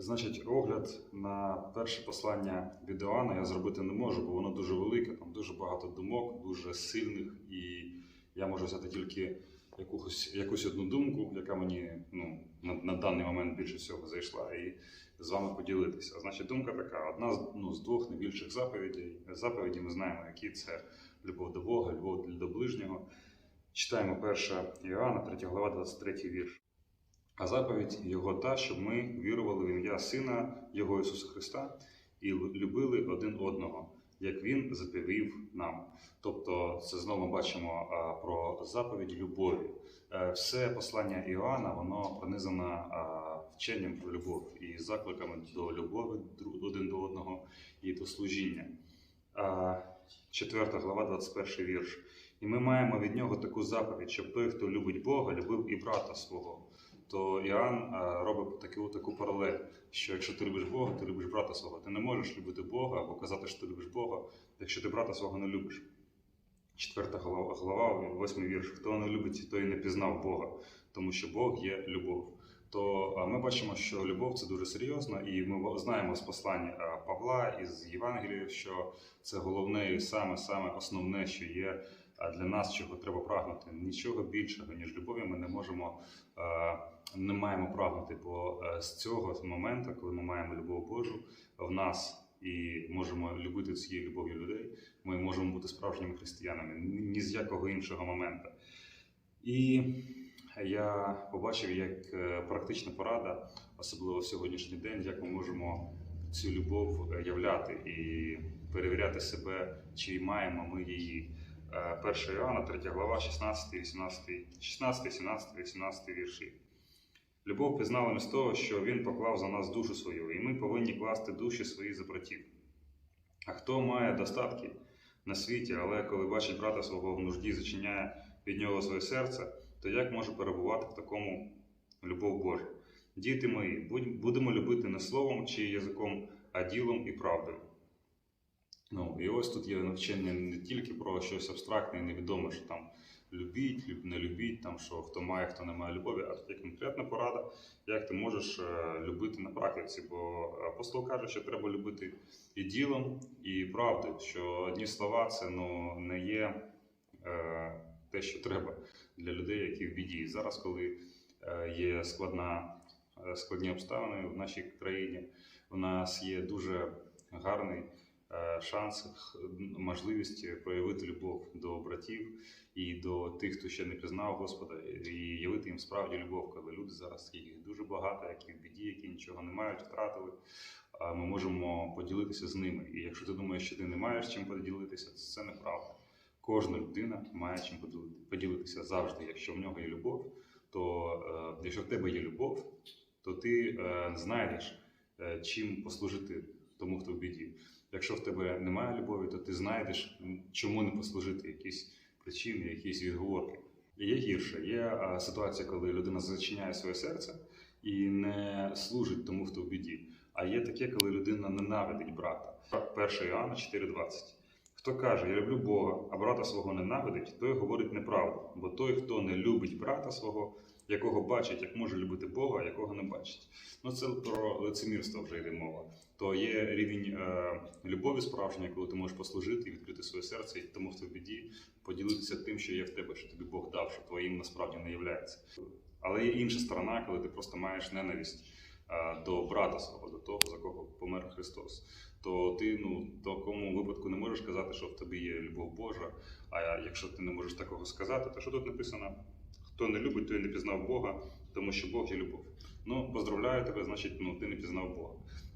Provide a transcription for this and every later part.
Значить, огляд на перше послання від Іоанна я зробити не можу, бо воно дуже велике, там дуже багато думок, дуже сильних, і я можу взяти тільки якусь, якусь одну думку, яка мені ну, на, на даний момент більше всього зайшла, і з вами поділитися. Значить, думка така: одна з, ну, з двох найбільших заповідей. Заповіді ми знаємо, які це любов до Бога, любов до ближнього. Читаємо 1 Іоанна, 3 глава, 23 вірш. А заповідь його та, щоб ми вірували в ім'я Сина Його Ісуса Христа і любили один одного, як Він заповів нам. Тобто, це знову ми бачимо про заповідь любові. Е, Все послання Іоанна воно пронизано вченням про любов і закликами до любові один до одного і до служіння. Четверта глава, 21 вірш. І ми маємо від нього таку заповідь, щоб той, хто любить Бога, любив і брата свого то Іоанн е, робить таку, таку паралель, що якщо ти любиш Бога, ти любиш брата свого. Ти не можеш любити Бога або казати, що ти любиш Бога, якщо ти брата свого не любиш. Четверта глава, восьмий вірш. Хто не любить, той не пізнав Бога, тому що Бог є любов. То е, ми бачимо, що любов це дуже серйозно, і ми знаємо з послань е, Павла із Євангелія, що це головне і саме саме основне, що є для нас, чого треба прагнути. Нічого більшого, ніж любові, ми не можемо не маємо прагнути, бо е, з цього моменту, коли ми маємо любов Божу в нас і можемо любити цією любов'ю людей, ми можемо бути справжніми християнами ні з якого іншого моменту. І я побачив як е, практична порада, особливо в сьогоднішній день, як ми можемо цю любов е, являти і перевіряти себе, чи маємо ми її. Е, 1 Іоанна, 3 глава, 16, 18, 16, 17, 18 вірші. Любов пізнала ми з того, що Він поклав за нас душу свою, і ми повинні класти душі свої за братів. А хто має достатки на світі, але коли бачить брата свого в нужді, зачиняє від нього своє серце, то як може перебувати в такому любов Божа? Діти мої, будемо любити не словом чи язиком, а ділом і правдою. Ну, і ось тут є навчання не тільки про щось абстрактне і невідоме, що там любіть, люб- не любіть, там, що хто має, хто не має любові, а тут є конкретна порада, як ти можеш е, любити на практиці. Бо апостол каже, що треба любити і ділом, і правдою, що одні слова це ну, не є е, те, що треба для людей, які в біді. Зараз, коли е, є складна, е, складні обставини в нашій країні, у нас є дуже гарний е, шанс, х- можливість проявити любов до братів і до тих, хто ще не пізнав Господа, і явити їм справді любов, коли люди зараз їх дуже багато, які в біді, які нічого не мають, втратили. Ми можемо поділитися з ними. І якщо ти думаєш, що ти не маєш чим поділитися, це неправда. Кожна людина має чим поділитися завжди. Якщо в нього є любов, то е, якщо в тебе є любов, то ти е, знайдеш е, чим послужити тому, хто в біді. Якщо в тебе немає любові, то ти знайдеш, чому не послужити якісь причини, якісь відговорки. Є гірше. Є ситуація, коли людина зачиняє своє серце і не служить тому, хто в біді. А є таке, коли людина ненавидить брата. 1 Іоанна 4,20. Хто каже, я люблю Бога, а брата свого ненавидить, той говорить неправду. Бо той, хто не любить брата свого, якого бачить, як може любити Бога, якого не бачить. Ну це про лицемірство вже йде мова. То є рівень е, любові справжньої, коли ти можеш послужити і відкрити своє серце, і тому в біді поділитися тим, що є в тебе, що тобі Бог дав, що твоїм насправді не являється. Але є інша сторона, коли ти просто маєш ненависть е, до брата свого, до того, за кого помер Христос. То ти ну в такому випадку не можеш казати, що в тобі є любов Божа. А якщо ти не можеш такого сказати, то що тут написано? Хто не любить, той не пізнав Бога, тому що Бог є любов. Ну, поздравляю тебе, значить, ну ти не пізнав Бога.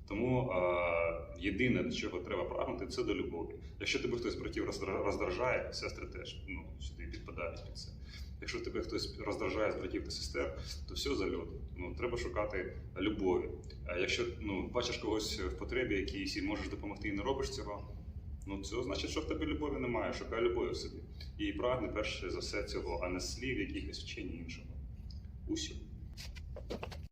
Тому е, єдине, до чого треба прагнути, це до любові. Якщо тебе хтось братів роздра- роздражає, сестри теж ну, сюди підпадають під це. Якщо тебе хтось роздражає з братів та сестер, то все зальоду. Ну, треба шукати любові. А якщо ну, бачиш когось в потребі якійсь і можеш допомогти і не робиш цього, ну це значить, що в тебе любові немає. Шукай любові в собі. І прагне перше за все цього, а не слів якихось вчень іншого. Усю.